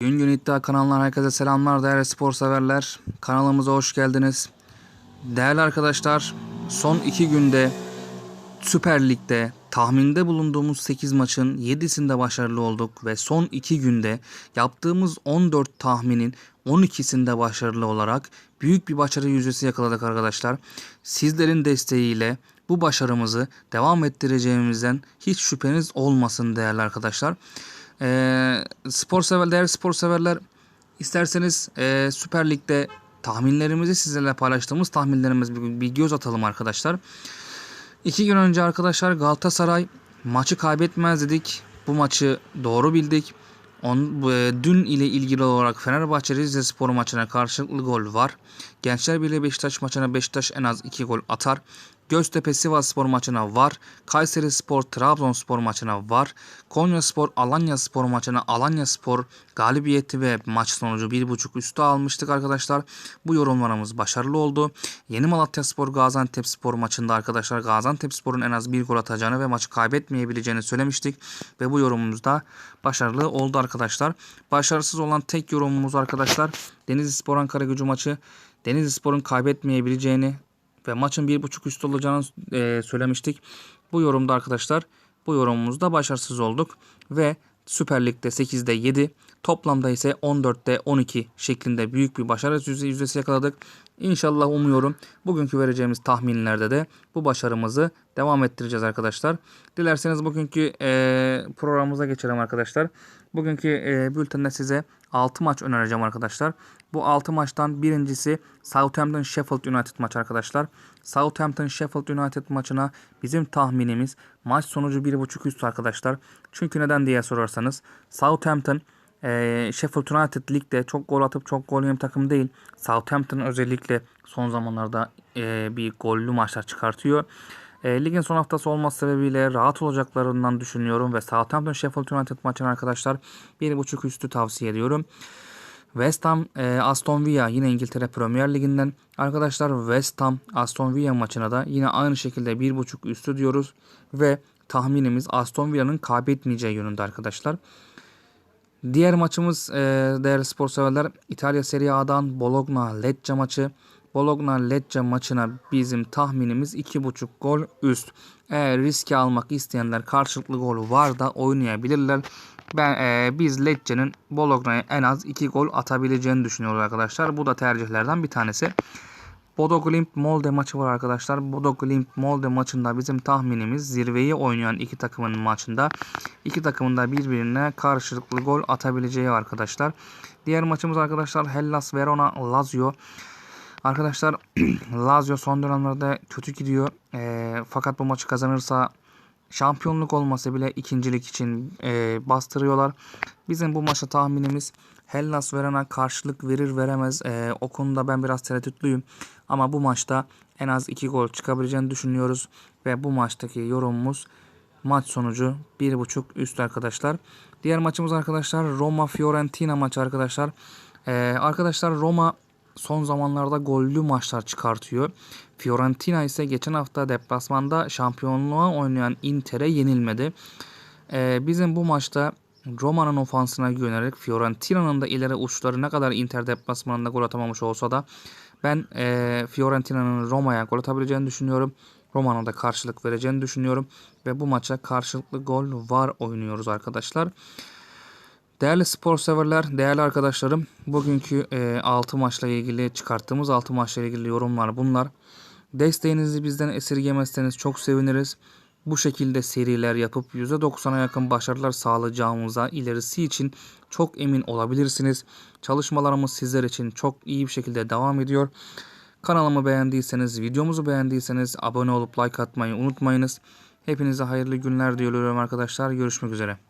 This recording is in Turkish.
Gün gün iddia kanalından herkese selamlar değerli spor severler. Kanalımıza hoş geldiniz. Değerli arkadaşlar son iki günde Süper Lig'de tahminde bulunduğumuz 8 maçın 7'sinde başarılı olduk ve son 2 günde yaptığımız 14 tahminin 12'sinde başarılı olarak büyük bir başarı yüzdesi yakaladık arkadaşlar. Sizlerin desteğiyle bu başarımızı devam ettireceğimizden hiç şüpheniz olmasın değerli arkadaşlar. Ee, spor sever, değerli spor severler isterseniz e, Süper Lig'de tahminlerimizi sizlerle paylaştığımız tahminlerimiz bir, bir göz atalım arkadaşlar. İki gün önce arkadaşlar Galatasaray maçı kaybetmez dedik. Bu maçı doğru bildik. On, e, dün ile ilgili olarak Fenerbahçe Rize Spor maçına karşılıklı gol var. Gençler Birliği Beşiktaş maçına Beşiktaş en az 2 gol atar. Göztepe Sivas Spor maçına var. Kayseri Spor Trabzonspor maçına var. Konya Spor Alanya Spor maçına Alanya Spor galibiyeti ve maç sonucu 1.5 üstü almıştık arkadaşlar. Bu yorumlarımız başarılı oldu. Yeni Malatya Spor Gaziantep Spor maçında arkadaşlar Gaziantep Spor'un en az bir gol atacağını ve maçı kaybetmeyebileceğini söylemiştik. Ve bu yorumumuz da başarılı oldu arkadaşlar. Başarısız olan tek yorumumuz arkadaşlar Denizli Spor Ankara gücü maçı. Denizli Spor'un kaybetmeyebileceğini ve maçın bir buçuk üstü olacağını e, söylemiştik. Bu yorumda arkadaşlar bu yorumumuzda başarısız olduk ve Süper Lig'de 8'de 7 toplamda ise 14'te 12 şeklinde büyük bir başarı yüzdesi yakaladık. İnşallah umuyorum bugünkü vereceğimiz tahminlerde de bu başarımızı devam ettireceğiz arkadaşlar. Dilerseniz bugünkü e, programımıza geçelim arkadaşlar. Bugünkü e, bültende size 6 maç önereceğim arkadaşlar. Bu 6 maçtan birincisi Southampton Sheffield United maç arkadaşlar. Southampton Sheffield United maçına bizim tahminimiz maç sonucu 1.5 üst arkadaşlar. Çünkü neden diye sorarsanız Southampton e, Sheffield United ligde çok gol atıp çok gol yiyen takım değil. Southampton özellikle son zamanlarda e, bir gollü maçlar çıkartıyor. E, ligin son haftası olması sebebiyle rahat olacaklarından düşünüyorum ve Southampton Sheffield United maçını arkadaşlar 1.5 üstü tavsiye ediyorum. West Ham e, Aston Villa yine İngiltere Premier Ligi'nden. Arkadaşlar West Ham Aston Villa maçına da yine aynı şekilde 1.5 üstü diyoruz ve tahminimiz Aston Villa'nın kaybetmeyeceği yönünde arkadaşlar. Diğer maçımız e, değerli spor severler İtalya Serie A'dan Bologna Lecce maçı. Bologna Lecce maçına bizim tahminimiz 2.5 gol üst. Eğer riski almak isteyenler karşılıklı gol var da oynayabilirler. Ben e, biz Lecce'nin Bologna'ya en az 2 gol atabileceğini düşünüyoruz arkadaşlar. Bu da tercihlerden bir tanesi. Bodo Glimt Molde maçı var arkadaşlar. Bodo Glimt Molde maçında bizim tahminimiz zirveyi oynayan iki takımın maçında iki takımın da birbirine karşılıklı gol atabileceği arkadaşlar. Diğer maçımız arkadaşlar Hellas Verona Lazio. Arkadaşlar Lazio son dönemlerde kötü gidiyor. E, fakat bu maçı kazanırsa şampiyonluk olmasa bile ikincilik için e, bastırıyorlar. Bizim bu maçta tahminimiz Hellas Verona karşılık verir veremez. E, o konuda ben biraz tereddütlüyüm. Ama bu maçta en az 2 gol çıkabileceğini düşünüyoruz. Ve bu maçtaki yorumumuz maç sonucu 1.5 üst arkadaşlar. Diğer maçımız arkadaşlar Roma Fiorentina maçı arkadaşlar. E, arkadaşlar Roma son zamanlarda gollü maçlar çıkartıyor. Fiorentina ise geçen hafta deplasmanda şampiyonluğa oynayan Inter'e yenilmedi. Ee, bizim bu maçta Roma'nın ofansına güvenerek Fiorentina'nın da ileri uçları ne kadar Inter deplasmanında gol atamamış olsa da ben e, Fiorentina'nın Roma'ya gol atabileceğini düşünüyorum. Roma'nın da karşılık vereceğini düşünüyorum. Ve bu maça karşılıklı gol var oynuyoruz arkadaşlar. Değerli spor severler, değerli arkadaşlarım, bugünkü e, 6 maçla ilgili çıkarttığımız 6 maçla ilgili yorumlar bunlar. Desteğinizi bizden esirgemezseniz çok seviniriz. Bu şekilde seriler yapıp %90'a yakın başarılar sağlayacağımıza ilerisi için çok emin olabilirsiniz. Çalışmalarımız sizler için çok iyi bir şekilde devam ediyor. Kanalımı beğendiyseniz, videomuzu beğendiyseniz abone olup like atmayı unutmayınız. Hepinize hayırlı günler diliyorum arkadaşlar. Görüşmek üzere.